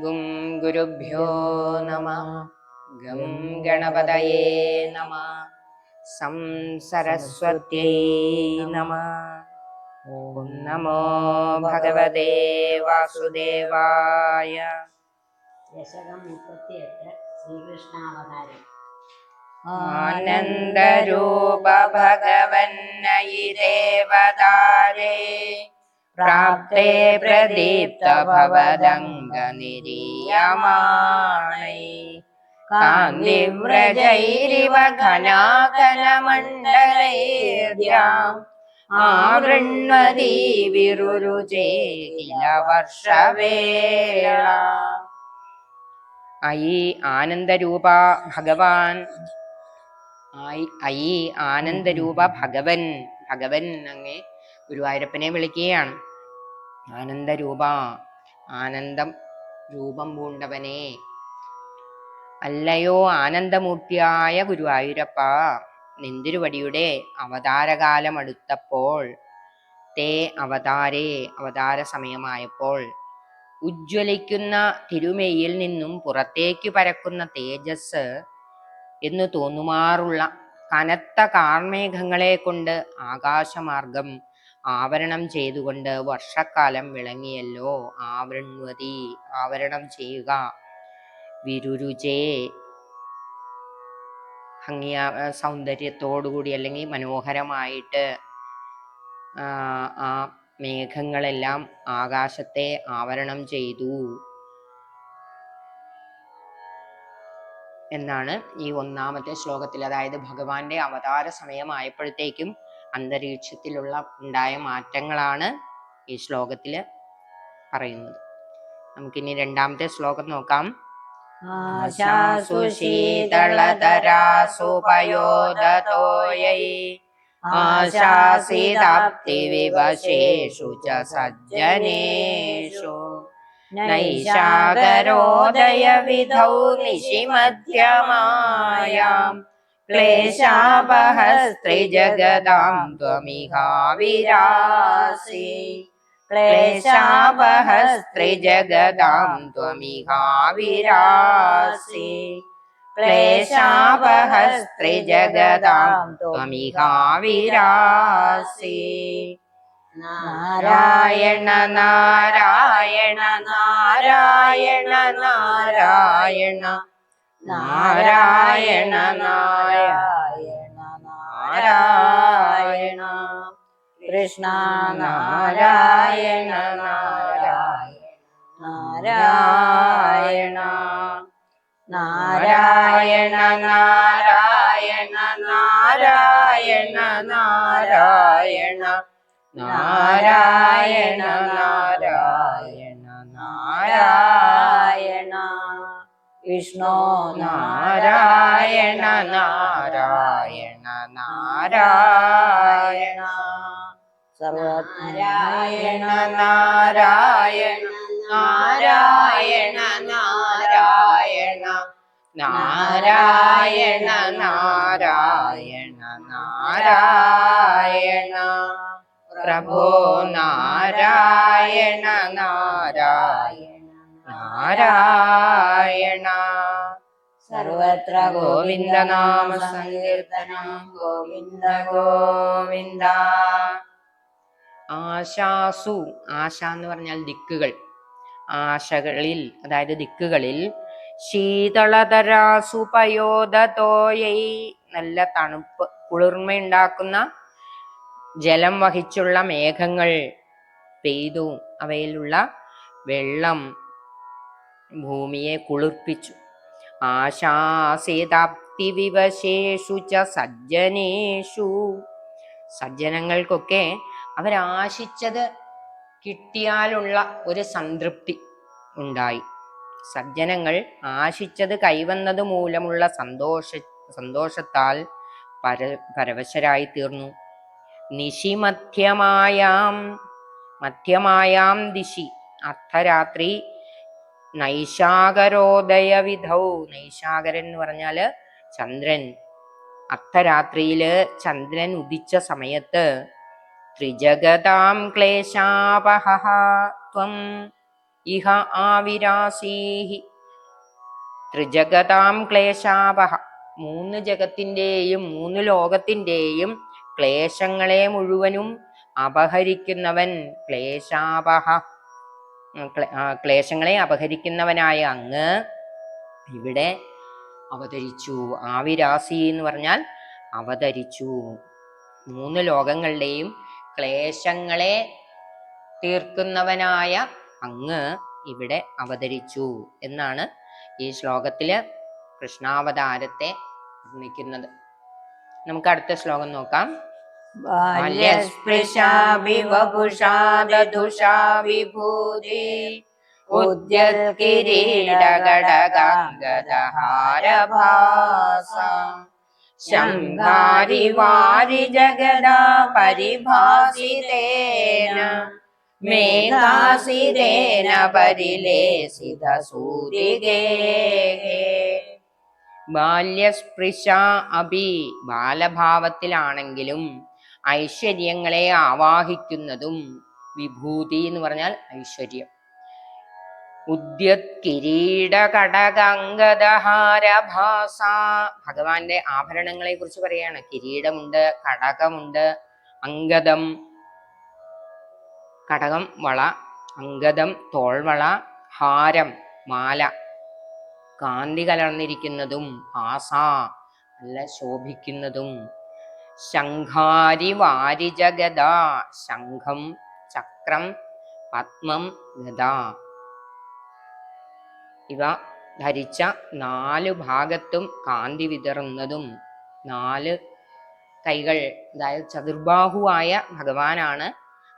ഗും ഗുരുഭ്യോ നമ. ഗം ഗണപതയേ നമ. സം സരസ്വത്യൈ നമ. ഓം നമോ ഭഗവതേ വാസുദേവായ. ദശകം മുപ്പത്തിയെട്ട് ശ്രീകൃഷ്ണാവതാരം. ആനന്ദരൂപ ഭഗവന്നയി ദേവതാരേ. പ്രാപ്തേ പ്രദീപ്ത ഭവദംഗ നിരീയമാണൈ കാന്തിവ്രജൈരിവ ഘനാകനമണ്ഡലൈര്യാം ആവൃണ്വതി വിരുരുചേ കില വർഷവേള അയി ആനന്ദരൂപ ഭഗവാൻ. അയി ആനന്ദരൂപ ഭഗവൻ. ഭഗവൻ അങ്ങേ ഗുരുവായൂരപ്പനെ വിളിക്കുകയാണ്. ആനന്ദരൂപ ആനന്ദം രൂപം പൂണ്ടവനെ. അല്ലയോ ആനന്ദമൂർത്തിയായ ഗുരുവായൂരപ്പ നെന്തിരുവടിയുടെ അവതാരകാലം അടുത്തപ്പോൾ തേ അവതാരേ അവതാര സമയമായപ്പോൾ ഉജ്ജ്വലിക്കുന്ന തിരുമേയിൽ നിന്നും പുറത്തേക്ക് പരക്കുന്ന തേജസ് എന്ന് തോന്നുമാറുള്ള കനത്ത കാർമേഘങ്ങളെ കൊണ്ട് ആകാശമാർഗം ആവരണം ചെയ്തുകൊണ്ട് വർഷക്കാലം വിളങ്ങിയല്ലോ ആവൃണ്വതി ആവരണം ചെയ്യുക. വിരുരുചേ. ഭംഗിയ സൗന്ദര്യത്തോടുകൂടി അല്ലെങ്കിൽ മനോഹരമായിട്ട് ആ, മേഘങ്ങളെല്ലാം ആകാശത്തെ ആവരണം ചെയ്തു. എന്നാണ് ഈ ഒന്നാമത്തെ ശ്ലോകത്തിൽ. അതായത് ഭഗവാന്റെ അവതാര സമയമായപ്പോഴത്തേക്കും അന്തരീക്ഷത്തിലുള്ള ഉണ്ടായ മാറ്റങ്ങളാണ് ഈ ശ്ലോകത്തിൽ പറയുന്നത്. നമുക്കിനി രണ്ടാമത്തെ ശ്ലോകം നോക്കാം. ആശാസു ശീതളതരാസു പയോദതോയൈ ആശാസിതാപ്തി വിവശേഷു ച സജ്ജനേഷു. നൈഷാകരോദയ വിധൗ നിശിമധ്യമായാം. क्लेशापहस्त्रिजगदां त्वमिहाविरासि। क्लेशापहस्त्रिजगदां त्वमिहाविरासि। क्लेशापहस्त्रिजगदां त्वमिहाविरासि। नारायण नारायण नारायण नारायण। നാരായണ നാരായണ നാരായണ. കൃഷ്ണ നാരായണ നാരായണ. നാരായണ നാരായണ നാരായണ നാരായണ. നാരായണ നാരായണ നാരായണ. നാരായണ വിഷ്ണു നാരായണ നാരായണ നാരായണ. സർവനാരായണ നാരായണ നാരായണ നാരായണ. നാരായണ നാരായണ നാരായണ. പ്രഭോ നാരായണ നാരായണ. നാരായണ. സർവത്ര ഗോവിന്ദ നാമ സങ്കീർത്തനം. ഗോവിന്ദ ഗോവിന്ദ. ആശാസു ആശ എന്ന് പറഞ്ഞാൽ ദിക്കുകൾ. ആശകളിൽ അതായത് ദിക്കുകളിൽ ശീതളതരാസു പയോദതോയൈ. നല്ല തണുപ്പ് കുളിർമയുണ്ടാക്കുന്ന ജലം വഹിച്ചുള്ള മേഘങ്ങൾ പെയ്തു. അവയിലുള്ള വെള്ളം ഭൂമിയെ കുളിർപ്പിച്ചു. ആശാസേതാപ്തി വിവശേഷു ച സജ്ജനേഷു. സജ്ജനങ്ങൾക്കൊക്കെ അവരാശിച്ചത് കിട്ടിയാലുള്ള ഒരു സംതൃപ്തി ഉണ്ടായി. സജ്ജനങ്ങൾ ആശിച്ചത് കൈവന്നത് മൂലമുള്ള സന്തോഷ സന്തോഷത്താൽ പര പരവശരായി തീർന്നു നിശിമധ്യമായാം മധ്യമായാം ദിശി. അർദ്ധരാത്രി നൈശാകരോദയ വിധൗ നൈശാകരൻ എന്ന് പറഞ്ഞാൽ ചന്ദ്രൻ. അർദ്ധരാത്രിയിൽ ചന്ദ്രൻ ഉദിച്ച സമയത്ത് ത്രിജഗതാം ക്ലേശാപഹ ത്വം ഇഹ ആവിരാസീഹി. ത്രിജഗതാം ക്ലേശാപഹ. മൂന്ന് ജഗത്തിന്റെയും മൂന്ന് ലോകത്തിന്റെയും ക്ലേശങ്ങളെ മുഴുവനും അപഹരിക്കുന്നവൻ ക്ലേശാപഹ. ക്ലേശങ്ങളെ അപഹരിക്കുന്നവനായ അങ്ങ് ഇവിടെ അവതരിച്ചു. ആവിരാസി എന്ന് പറഞ്ഞാൽ അവതരിച്ചു. മൂന്ന് ലോകങ്ങളുടെയും ക്ലേശങ്ങളെ തീർക്കുന്നവനായ അങ്ങ് ഇവിടെ അവതരിച്ചു എന്നാണ് ഈ ശ്ലോകത്തിൽ കൃഷ്ണാവതാരത്തെ വർണിക്കുന്നത് നമുക്ക് അടുത്ത ശ്ലോകം നോക്കാം. ബാല്യസ്പൃശാഭി വപുഷാ ദധുഷാ വിഭൂതി ഉദ്യത്കിരീടകടകാംഗദഹാരഭാസ ശംഭാരി വാരി ജഗദാ പരിഭാസിതേന മേഘാസിതേന പരിലേസിത സൂരികേ ബാല്യസ്പൃശ അഭി ബാലഭാവത്തിലാണെങ്കിലും ഐശ്വര്യങ്ങളെ ആവാഹിക്കുന്നതും വിഭൂതി എന്ന് പറഞ്ഞാൽ ഐശ്വര്യം. ഉദ്യത് കിരീട കടകങ്കദഹാരഭാസ ഭഗവാന്റെ ആഭരണങ്ങളെ കുറിച്ച് പറയാണ്. കിരീടമുണ്ട് കടകമുണ്ട് അങ്കദം കടകം വള അങ്കദം തോൾവള ഹാരം മാല. കാന്തി കലർന്നിരിക്കുന്നതും ആസ നല്ല ശോഭിക്കുന്നതും ശംഖാരി വാരിജഗദ ശംഖം ചക്രം പത്മം ഗദ. ഇവ ധരിച്ച നാലു ഭാഗത്തും കാന്തി വിതറുന്നതും നാല് കൈകൾ അതായത് ചതുർബാഹുവായ ഭഗവാനാണ്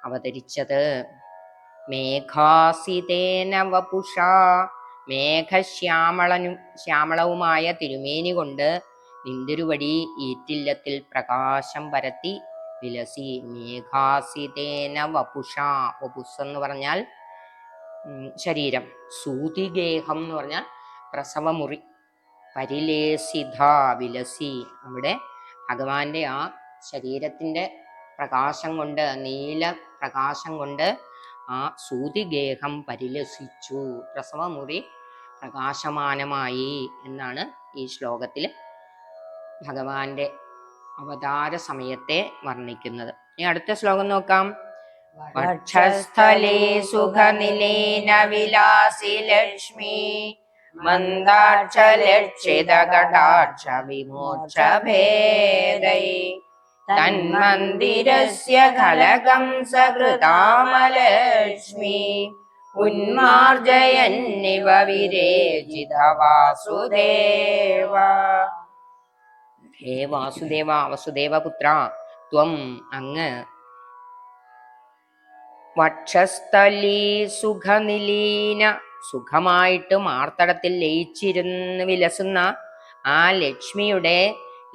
അവതരിച്ചത്. മേഘാസിതേന വപുഷ മേഘശ്യാമളനും ശ്യാമളവുമായ തിരുമേനി കൊണ്ട് നിന്തിരുവടി ഈറ്റില്ലത്തിൽ പ്രകാശം പരത്തി വിലസി മേഘാസിതേന വപുഷ വപുസ് എന്ന് പറഞ്ഞാൽ ശരീരം. സൂതിഗേഹം എന്ന് പറഞ്ഞാൽ പ്രസവമുറി. പരിലേസിത വിലസി. അവിടെ ഭഗവാന്റെ ആ ശരീരത്തിന്റെ പ്രകാശം കൊണ്ട് നീല പ്രകാശം കൊണ്ട് ആ സൂതിഗേഹം പരിലസിച്ചു. പ്രസവമുറി പ്രകാശമാനമായി എന്നാണ് ഈ ശ്ലോകത്തിൽ ഭഗവാന്റെ അവതാര സമയത്തെ വർണിക്കുന്നത്. ഇനി അടുത്ത ശ്ലോകം നോക്കാം. വക്ഷസ്ഥലേ സുഖനിലേന വിലാസി ലക്ഷ്മി മന്ദാക്ഷലക്ഷിത കടാക്ഷ വിമോക്ഷ ഭേദൈ തന്മന്ദിരസ്യ ഖലകം സകൃതാമലക്ഷ്മി ഉന്മാർജയന്നിവ വിരേചിത വാസുദേവ ഹേ വാസുദേവ വസുദേവപുത്ര ത്വം അങ്ങ് വക്ഷസ്ഥലീ സുഖനിലീന സുഖമായിട്ട് മാർത്തടത്തിൽ ലയിച്ചിരുന്ന് വിലസുന്ന ആ ലക്ഷ്മിയുടെ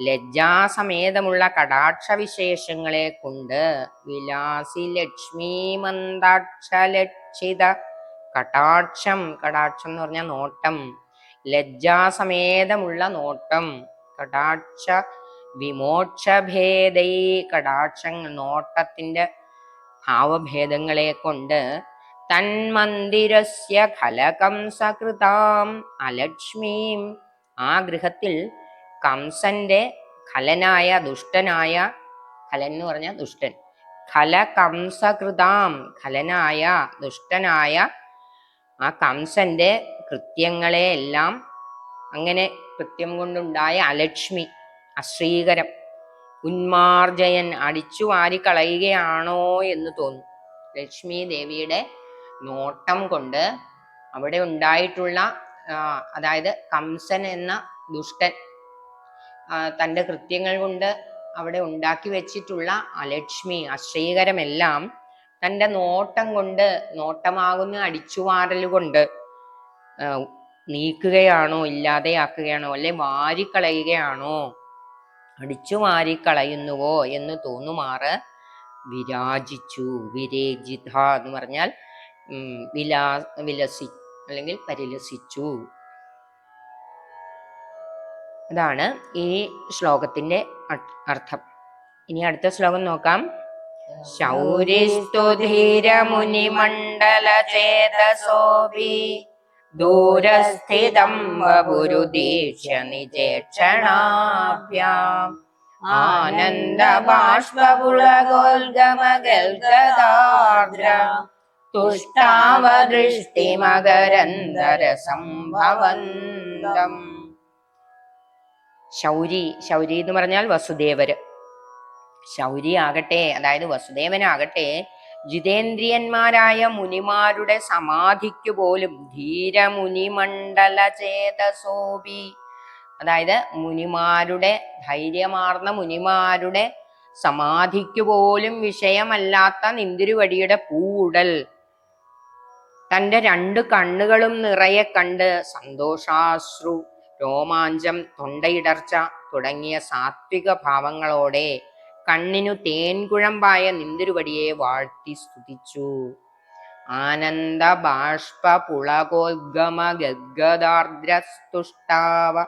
ലജ്ജാസമേതമുള്ള കടാക്ഷ വിശേഷങ്ങളെ കൊണ്ട് വിലാസി ലക്ഷ്മി മന്ദാക്ഷലക്ഷിത കടാക്ഷം കടാക്ഷം എന്ന് പറഞ്ഞ നോട്ടം ലജ്ജാസമേതമുള്ള നോട്ടം. കടാക്ഷ വിമോക്ഷഭേദൈ കടാക്ഷങ്ങൾ നോട്ടത്തിന്റെ ഭാവഭേദങ്ങളെ കൊണ്ട് തന്മന്ദിരസ്യ ഖലകം സകൃതാം അലക്ഷ്മീം. ആ ഗൃഹത്തിൽ കംസന്റെ ഖലനായ ദുഷ്ടനായ ഖലൻ എന്ന് പറഞ്ഞ ദുഷ്ടൻ. ഖല കംസകൃതാം ഖലനായ ദുഷ്ടനായ ആ കംസന്റെ കൃത്യങ്ങളെ എല്ലാം അങ്ങനെ കൃത്യം കൊണ്ടുണ്ടായ അലക്ഷ്മി അശ്രീകരം ഉന്മാർജയൻ അടിച്ചു വാരിക്കളയുകയാണോ എന്ന് തോന്നും. ലക്ഷ്മി ദേവിയുടെ നോട്ടം കൊണ്ട് അവിടെ ഉണ്ടായിട്ടുള്ള അതായത് കംസൻ എന്ന ദുഷ്ടൻ തന്റെ കൃത്യങ്ങൾ കൊണ്ട് അവിടെ ഉണ്ടാക്കി വെച്ചിട്ടുള്ള അലക്ഷ്മി അശ്രീകരമെല്ലാം തന്റെ നോട്ടം കൊണ്ട് നോട്ടമാകുന്ന അടിച്ചുവാരൽ കൊണ്ട് ആ, നീക്കുകയാണോ ഇല്ലാതെയാക്കുകയാണോ അല്ലെ വാരിക്കളയുകയാണോ? അടിച്ചു മാറിക്കളയുന്നുവോ എന്ന് തോന്നുമാറ് വിരാജിച്ചു വിരേജിത എന്ന് പറഞ്ഞാൽ വിലാ വിലസി അല്ലെങ്കിൽ പരിലസിച്ചു. അതാണ് ഈ ശ്ലോകത്തിന്റെ അർത്ഥം. ഇനി അടുത്ത ശ്ലോകം നോക്കാം. ശൗരിസ്തു ധീരമുനിമണ്ഡലചേതസോऽपि ദൂരസ്ഥിതം വപുരുദീക്ഷ്യ നിജേക്ഷണാഭ്യാം തുഷ്ടാവദൃഷ്ടി തുഷ്ടാവദൃഷ്ടിമകരന്തര സംഭവന്തം ശൗരി ശൗരി എന്ന് പറഞ്ഞാൽ വസുദേവര്. ശൗരി ആകട്ടെ അതായത് വസുദേവനാകട്ടെ ജിതേന്ദ്രിയന്മാരായ മുനിമാരുടെ സമാധിക്കു പോലും ധീരമുനിമണ്ഡല ചേതസോപി. അതായത് മുനിമാരുടെ ധൈര്യമാർന്ന മുനിമാരുടെ സമാധിക്കു പോലും വിഷയമല്ലാത്ത നിന്തിരുവടിയുടെ പൂടൽ തന്റെ രണ്ട് കണ്ണുകളും നിറയെ കണ്ട് സന്തോഷാശ്രു രോമാഞ്ചം തൊണ്ടയിടർച്ച തുടങ്ങിയ സാത്വിക ഭാവങ്ങളോടെ കണ്ണിനു തേൻകുഴമ്പായ നിന്തിരുവടിയെ വാഴ്ത്തി സ്തുതിച്ചു. ആനന്ദ ബാഷ്പ പുളകോദ്ഗമ ഗദ്ഗദാർദ്രസ്തുഷ്ടാവ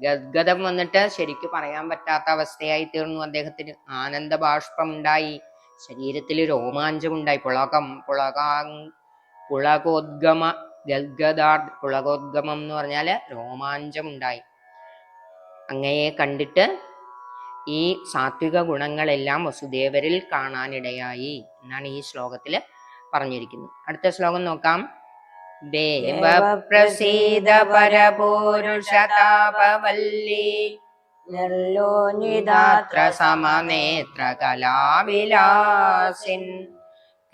ഗദ്ഗദം വന്നിട്ട് ശരിക്ക് പറയാൻ പറ്റാത്ത അവസ്ഥയായി തീർന്നു അദ്ദേഹത്തിന്. ആനന്ദ ബാഷ്പം ഉണ്ടായി ശരീരത്തിൽ രോമാഞ്ചമുണ്ടായി. പുളകം പുളകാ പുളകോദ്ഗമ ഗദ്ഗദാർ പുളകോദ്ഗമം എന്ന് പറഞ്ഞാൽ രോമാഞ്ചമുണ്ടായി. അങ്ങയെ കണ്ടിട്ട് ഈ സാത്വിക ഗുണങ്ങളെല്ലാം വസുദേവരിൽ കാണാനിടയായി എന്നാണ് ഈ ശ്ലോകത്തിൽ പറഞ്ഞിരിക്കുന്നത് അടുത്ത ശ്ലോകം നോക്കാം. ദേവപ്രസീത പരപൂരുഷതാപവല്ലി. നിർലോനിതാത്ര സമനേത്ര കലാവിലാസിൻ.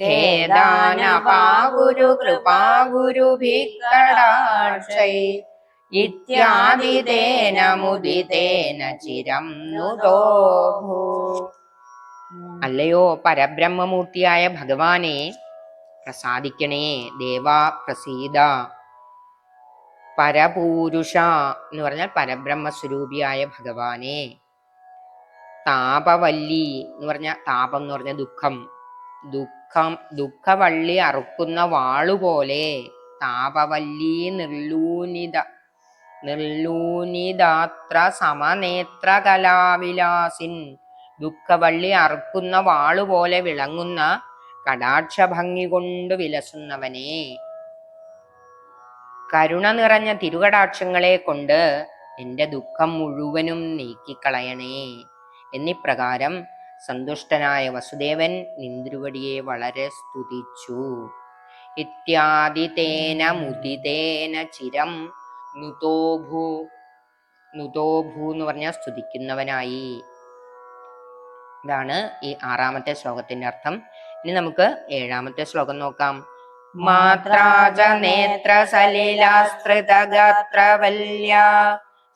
ഖേദാനപാഗുരു കൃപാഗുരുഭിക്കടാക്ഷൈ. ഇത്യാദിതേന മുദിതേന ചിരം നുതോഭൂ അല്ലയോ പരബ്രഹ്മമൂർത്തിയായ ഭഗവാനെ പ്രസാദിക്കണേ ദേവാ പ്രസീത പരപൂരുഷ എന്ന് പറഞ്ഞാൽ പരബ്രഹ്മ സ്വരൂപിയായ ഭഗവാനെ. താപവല്ലി എന്ന് പറഞ്ഞ താപം എന്ന് പറഞ്ഞ ദുഃഖം. ദുഃഖം ദുഃഖവള്ളി അറുക്കുന്ന വാളുപോലെ താപവല്ലി നിർലൂനിത നിർലൂനിതാത്ര സമനേത്ര കലാവിലാസിൻ ദുഃഖവള്ളി അറുക്കുന്ന വാളുപോലെ വിളങ്ങുന്ന കടാക്ഷ ഭംഗി കൊണ്ട് വിലസുന്നവനെ. കരുണ നിറഞ്ഞ തിരുകടാക്ഷങ്ങളെ കൊണ്ട് എന്റെ ദുഃഖം മുഴുവനും നീക്കിക്കളയണേ. എന്നിപ്രകാരം സന്തുഷ്ടനായ വസുദേവൻ നിന്ദ്രുവടിയെ വളരെ സ്തുതിച്ചു. ഇത്യാദിതേന മുദിതേന ചിരം നുതോഭൂ നുതോഭൂ എന്ന് പറഞ്ഞാൽ സ്തുതിക്കുന്നവനായി. ഇതാണ് ഈ ആറാമത്തെ ശ്ലോകത്തിന്റെ അർത്ഥം. ഇനി നമുക്ക് ഏഴാമത്തെ ശ്ലോകം നോക്കാം. മാത്രാജ നേത്ര സലിലാസ്ത്രിതഗാത്രവല്യ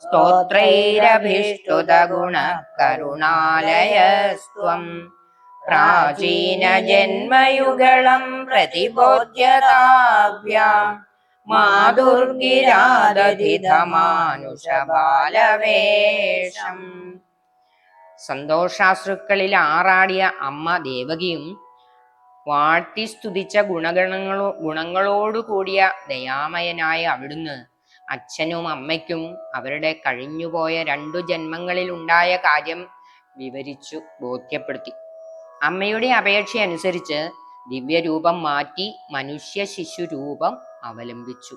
സ്തോത്രൈരഭിഷ്ടുത ഗുണ കരുണാലയസ്ത്വം പ്രാചീനജന്മയുഗളം പ്രതിബോധ്യതാഭ്യാം മാതുർഗിരാദധിതമാനുഷബാലവേഷം സന്തോഷാശ്രുക്കളിൽ ആറാടിയ അമ്മ ദേവകിയും വാഴ്ത്തി സ്തുതിച്ച ഗുണഗണങ്ങളോ ഗുണങ്ങളോടു കൂടിയ ദയാമയനായ അവിടുന്ന് അച്ഛനും അമ്മയ്ക്കും അവരുടെ കഴിഞ്ഞുപോയ രണ്ടു ജന്മങ്ങളിൽ ഉണ്ടായ കാര്യം വിവരിച്ചു ബോധ്യപ്പെടുത്തി. അമ്മയുടെ അപേക്ഷ അനുസരിച്ച് ദിവ്യരൂപം മാറ്റി മനുഷ്യ ശിശു രൂപം അവലംബിച്ചു.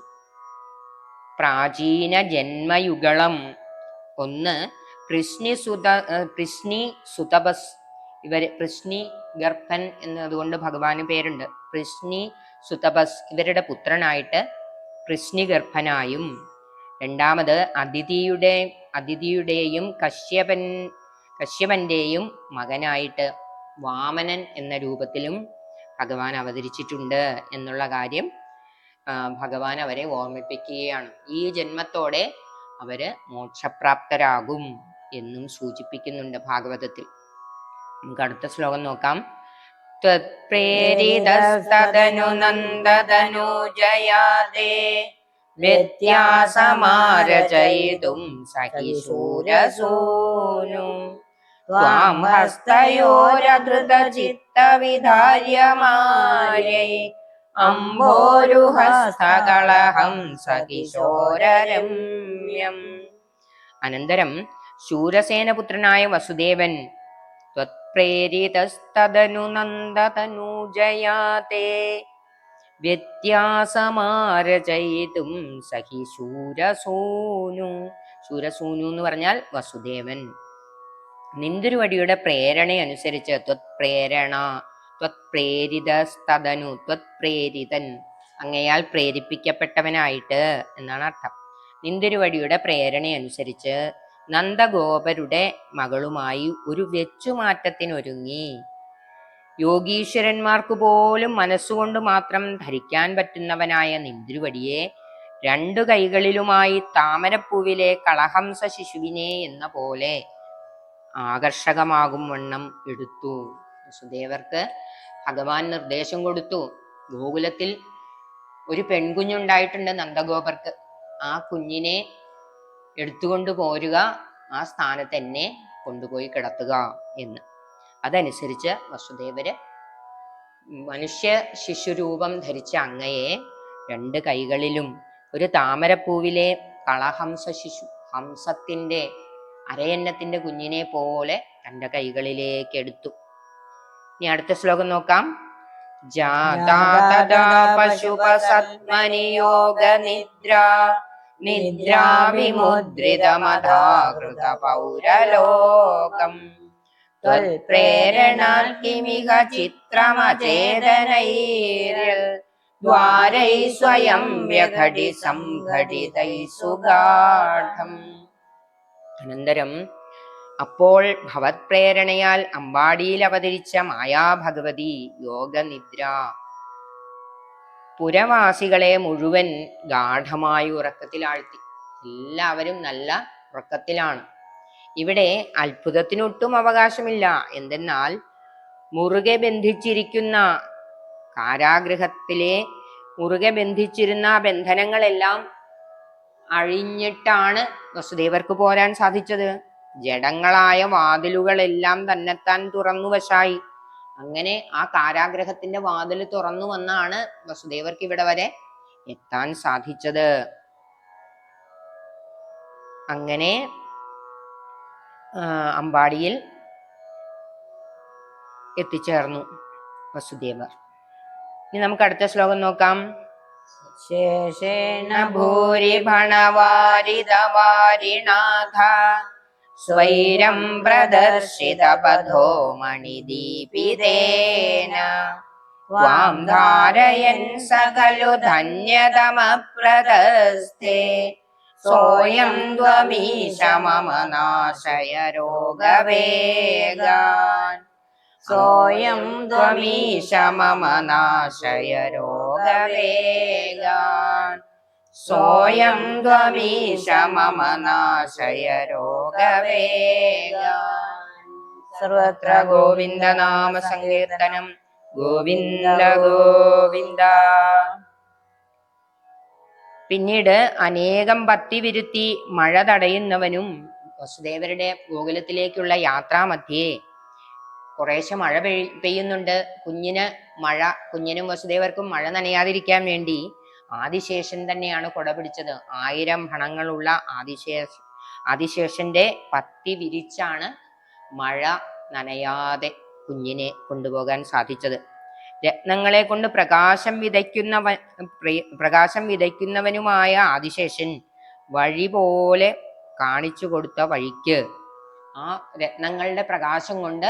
പ്രാചീന ജന്മയുഗളം ഒന്ന് കൃഷ്ണി സുത കൃഷ്ണി സുതപസ് ഇവർ കൃഷ്ണി ഗർഭൻ എന്നതുകൊണ്ട് ഭഗവാന് പേരുണ്ട്. കൃഷ്ണി സുതപസ് ഇവരുടെ പുത്രനായിട്ട് കൃഷ്ണി ഗർഭനായും രണ്ടാമത് അതിഥിയുടെ അതിഥിയുടെയും കശ്യപൻ കശ്യപന്റെയും മകനായിട്ട് വാമനൻ എന്ന രൂപത്തിലും ഭഗവാൻ അവതരിച്ചിട്ടുണ്ട് എന്നുള്ള കാര്യം ഭഗവാൻ അവരെ ഓർമ്മിപ്പിക്കുകയാണ്. ഈ ജന്മത്തോടെ അവർ മോക്ഷപ്രാപ്തരാകും എന്നും സൂചിപ്പിക്കുന്നുണ്ട് ഭാഗവതത്തിൽ. നമുക്ക് അടുത്ത ശ്ലോകം നോക്കാം. ത്വത്പ്രേരിതസ്തദനു നന്ദതനൂജയാദേ വ്യത്യാസമാരചയിതും സഹി ശൂരസൂനു. ത്വാം ഹസ്തയോരധൃതചിത്തവിധാര്യമാര്യൈ അംബോരുഹസ്തകളഹം സകിശോരരമ്യം. അനന്തരം ശൂരസേനപുത്രനായ വസുദേവൻ ത്വത് ത്വത്പ്രേരിതസ്തദനു നന്ദതനൂജയാ തേ വ്യത്യാസമാരചയിതും സഹി ശൂരസൂനു. ശൂരസൂനു എന്ന് പറഞ്ഞാൽ വസുദേവൻ. നിന്തുരുവടിയുടെ പ്രേരണയനുസരിച്ച് ത്വത്പ്രേരണ ത്വത്പ്രേരിതസ്തദനു ത്വത്പ്രേരിതൻ. അങ്ങയാൽ പ്രേരിപ്പിക്കപ്പെട്ടവനായിട്ട് എന്നാണ് അർത്ഥം. നിന്തിരുവടിയുടെ പ്രേരണയനുസരിച്ച് നന്ദഗോപരുടെ മകളുമായി ഒരു വെച്ചുമാറ്റത്തിനൊരുങ്ങി. യോഗീശ്വരന്മാർക്ക് പോലും മനസ്സുകൊണ്ട് മാത്രം ധരിക്കാൻ പറ്റുന്നവനായ നിന്തിരുവടിയെ രണ്ടു കൈകളിലുമായി താമരപ്പൂവിലെ കളഹംസ ശിശുവിനെ എന്ന പോലെ ആകർഷകമാകും വണ്ണം എടുത്തു. വസുദേവർക്ക് ഭഗവാൻ നിർദ്ദേശം കൊടുത്തു. ഗോകുലത്തിൽ ഒരു പെൺകുഞ്ഞുണ്ടായിട്ടുണ്ട് നന്ദഗോപർക്ക്. ആ കുഞ്ഞിനെ എടുത്തുകൊണ്ട് പോരുക ആ സ്ഥാനത്ത് എന്നെ കൊണ്ടുപോയി കിടത്തുക എന്ന്. അതനുസരിച്ച് വസുദേവര് മനുഷ്യ ശിശുരൂപം ധരിച്ച അങ്ങയെ രണ്ട് കൈകളിലും ഒരു താമരപ്പൂവിലെ കളഹംസ ശിശു ഹംസത്തിന്റെ അരയന്നത്തിന്റെ കുഞ്ഞിനെ പോലെ തന്റെ കൈകളിലേക്ക് എടുത്തു. ഇനി അടുത്ത ശ്ലോകം നോക്കാം. ജാതാ തദാ പശുപസത്മനി യോഗ നിദ്ര. നിദ്രാവിമുദ്രിതമധാകൃത പൗരലോകം ത്വൽപ്രേരണാൽ കിമിക ചിത്രമചേതനൈര്യൽ ദ്വാരൈ സ്വയം വ്യഘടി സംഘടിതൈ സുഗാഠം. അനന്തരം അപ്പോൾ ഭവത്പ്രേരണയാൽ അമ്പാടിയിൽ അവതരിച്ച മായാഭഗവതി യോഗനിദ്ര. പുരവാസികളെ മുഴുവൻ ഗാഠമായ ഉറക്കത്തിലാഴ്ത്തി എല്ലാവരും നല്ല ഉറക്കത്തിലാണ്. ഇവിടെ അത്ഭുതത്തിനൊട്ടും അവകാശമില്ല. എന്തെന്നാൽ മുറുകെ ബന്ധിച്ചിരിക്കുന്ന കാരാഗ്രഹത്തിലെ മുറുകെ ബന്ധിച്ചിരുന്ന ബന്ധനങ്ങളെല്ലാം അഴിഞ്ഞിട്ടാണ് വസുദേവർക്ക് പോരാൻ സാധിച്ചത്. ജഡങ്ങളായ വാതിലുകളെല്ലാം തന്നെത്താൻ തുറന്നു വശായി. അങ്ങനെ ആ കാരാഗ്രഹത്തിന്റെ വാതിൽ തുറന്നു വന്നാണ് വസുദേവർക്ക് ഇവിടെ വരെ എത്താൻ സാധിച്ചത്. അങ്ങനെ അമ്പാടിയിൽ എത്തിച്ചേർന്നു വസുദേവർ. ഇനി നമുക്ക് അടുത്ത ശ്ലോകം നോക്കാം. ശേഷേണ ഭൂരി ഭണവാരിതവാരിണാഥ സ്വൈരം പ്രദർശിത പഥോ മണിദീപിതേന. ത്വാം ധാരയൻ സകലു ധന്യതമപ്രദസ്ഥേ. സോയം ത്വമീശ മമ നാശയ രോഗവേഗാൻ. സോയം ത്വമീശ മമ നാശയ സോയം ത്വമീശ മമ നാശയ രോഗവേഗ സർവത്ര ഗോവിന്ദ നാമ സങ്കീർത്തനം ഗോവിന്ദ ഗോവിന്ദ പിന്നീട് അനേകം പത്തി വിരുത്തി മഴ തടയുന്നവനും വസുദേവരുടെ ഗോകുലത്തിലേക്കുള്ള യാത്രാമധ്യേ കുറേശ്ശെ മഴ പെയ്- പെയ്യുന്നുണ്ട്. കുഞ്ഞിന് മഴ കുഞ്ഞിനും വസുദേവർക്കും മഴ നനയാതിരിക്കാൻ വേണ്ടി ആദിശേഷൻ തന്നെയാണ് കൊട പിടിച്ചത്. ആയിരം ഭണങ്ങളുള്ള ആദിശേഷ ആദിശേഷന്റെ പത്തി വിരിച്ചാണ് മഴ നനയാതെ കുഞ്ഞിനെ കൊണ്ടുപോകാൻ സാധിച്ചത്. രത്നങ്ങളെ കൊണ്ട് പ്രകാശം വിതയ്ക്കുന്നവൻ പ്രകാശം വിതയ്ക്കുന്നവനുമായ ആദിശേഷൻ വഴി പോലെ കാണിച്ചു കൊടുത്ത വഴിക്ക് ആ രത്നങ്ങളുടെ പ്രകാശം കൊണ്ട്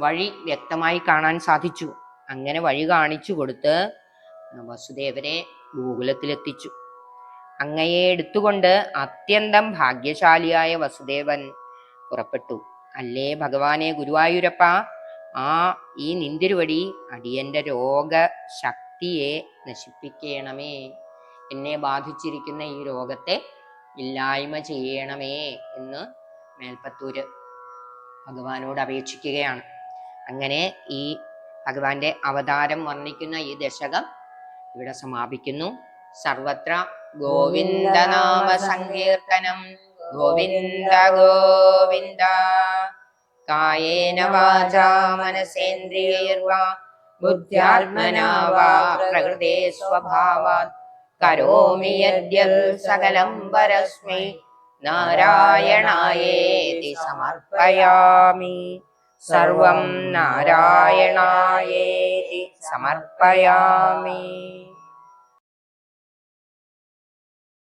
വഴി വ്യക്തമായി കാണാൻ സാധിച്ചു. അങ്ങനെ വഴി കാണിച്ചു കൊടുത്ത് വസുദേവരെ ഗോകുലത്തിലെത്തിച്ചു അങ്ങയെ എടുത്തുകൊണ്ട് അത്യന്തം ഭാഗ്യശാലിയായ വസുദേവൻ പുറപ്പെട്ടു. അല്ലേ ഭഗവാനെ ഗുരുവായൂരപ്പ ആ ഈ നിന്തിരുവടി അടിയന്റെ രോഗശക്തിയെ നശിപ്പിക്കണമേ. എന്നെ ബാധിച്ചിരിക്കുന്ന ഈ രോഗത്തെ ഇല്ലായ്മ ചെയ്യണമേ എന്ന് മേൽപ്പത്തൂര് ഭഗവാനോട് അപേക്ഷിക്കുകയാണ്. അങ്ങനെ ഈ ഭഗവാന്റെ അവതാരം വർണിക്കുന്ന ഈ ദശകം ഇവിടെ സമാപിക്കുന്നു. സർവത്ര ഗോവിന്ദനാമ സങ്കീർത്തനം ഗോവിന്ദ ഗോവിന്ദ കായേന വാചാ മനസേന്ദ്രിയൈർവാ. ബുദ്ധ്യാത്മനാ വാ പ്രകൃതേ സ്വഭാവാത്. കരോമി യദ്യൽ സകലം പരസ്മൈ നാരായണായേതി സമർപ്പയാമി. സർവം നാരായണായേതി സമർപ്പയാമി.